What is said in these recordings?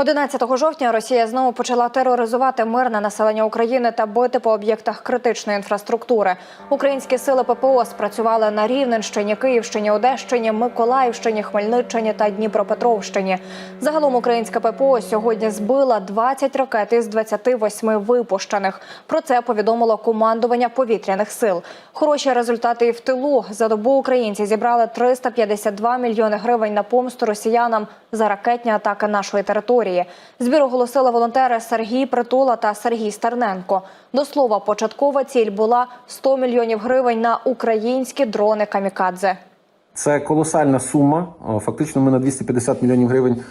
11 жовтня Росія знову почала тероризувати мирне населення України та бити по об'єктах критичної інфраструктури. Українські сили ППО спрацювали на Рівненщині, Київщині, Одещині, Миколаївщині, Хмельниччині та Дніпропетровщині. Загалом українська ППО сьогодні збила 20 ракет із 28 випущених. Про це повідомило командування повітряних сил. Хороші результати і в тилу. За добу українці зібрали 352 мільйони гривень на помсту росіянам за ракетні атаки нашої території. Збір оголосили волонтери Сергій Притула та Сергій Стерненко. До слова, початкова ціль була 100 мільйонів гривень на українські дрони камікадзе. Це колосальна сума. Фактично, ми на 250 мільйонів гривень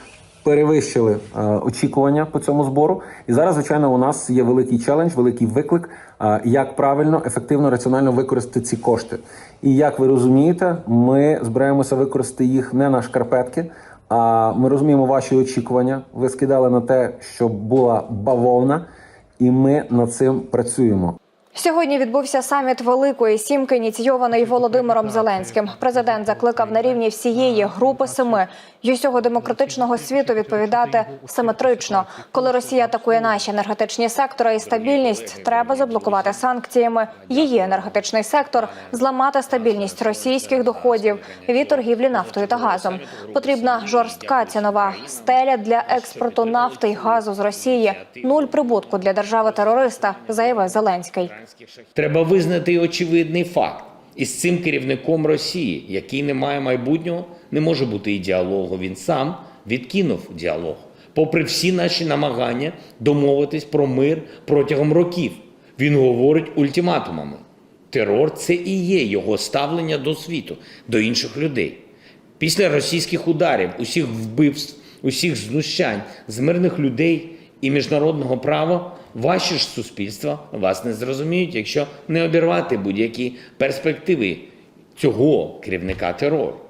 перевищили е, очікування по цьому збору. І зараз, звичайно, у нас є великий челендж, великий виклик, е, як правильно, ефективно, раціонально використати ці кошти. І як ви розумієте, ми збираємося використати їх не на шкарпетки. А ми розуміємо ваші очікування. Ви скидали на те, щоб була бавовна, і ми над цим працюємо. Сьогодні відбувся саміт Великої Сімки, ініційований Володимиром Зеленським. Президент закликав на рівні всієї групи семи й усього демократичного світу відповідати симетрично. Коли Росія атакує наші енергетичні сектори і стабільність, треба заблокувати санкціями її енергетичний сектор, зламати стабільність російських доходів від торгівлі нафтою та газом. Потрібна жорстка цінова стеля для експорту нафти й газу з Росії. Нуль прибутку для держави терориста, заявив Зеленський. Треба визнати очевидний факт. Із цим керівником Росії, який не має майбутнього, не може бути і діалогу. Він сам відкинув діалог, попри всі наші намагання домовитись про мир протягом років. Він говорить ультиматумами. Терор це і є його ставлення до світу, до інших людей. Після російських ударів, усіх вбивств, усіх знущань з мирних людей і міжнародного права, ваші ж суспільства вас не зрозуміють, якщо не обірвати будь-які перспективи цього керівника терору.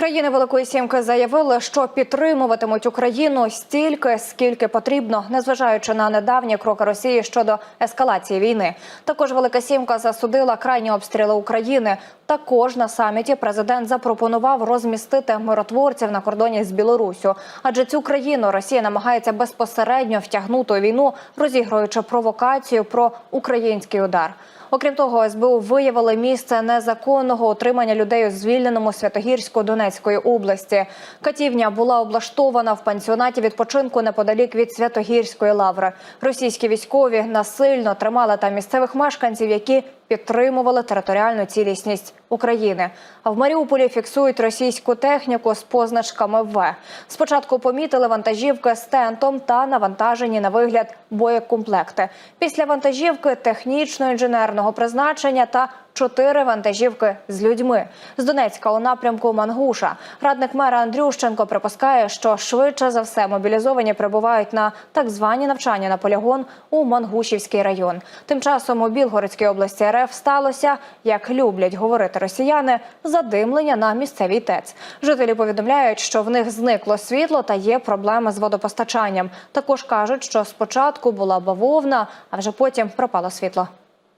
Країни Великої Сімки заявили, що підтримуватимуть Україну стільки, скільки потрібно, незважаючи на недавні кроки Росії щодо ескалації війни. Також Велика Сімка засудила крайні обстріли України. Також на саміті президент запропонував розмістити миротворців на кордоні з Білоруссю. Адже цю країну Росія намагається безпосередньо втягнути у війну, розігруючи провокацію про український удар. Окрім того, СБУ виявили місце незаконного утримання людей у звільненому Святогірську Донецької області. Катівня була облаштована в пансіонаті відпочинку неподалік від Святогірської лаври. Російські військові насильно тримали там місцевих мешканців, які підтримували територіальну цілісність України. А в Маріуполі фіксують російську техніку з позначками В. Спочатку помітили вантажівки з тентом та навантажені на вигляд боєкомплекти. Після вантажівки технічно-інженерного призначення та чотири вантажівки з людьми з Донецька у напрямку Мангуша. Радник мера Андрющенко припускає, що швидше за все мобілізовані прибувають на так звані навчання на полігон у Мангушівський район. Тим часом у Білгородській області РФ сталося, як люблять говорити росіяни, задимлення на місцевій ТЕЦ. Жителі повідомляють, що в них зникло світло та є проблеми з водопостачанням. Також кажуть, що спочатку була бавовна, а вже потім пропало світло.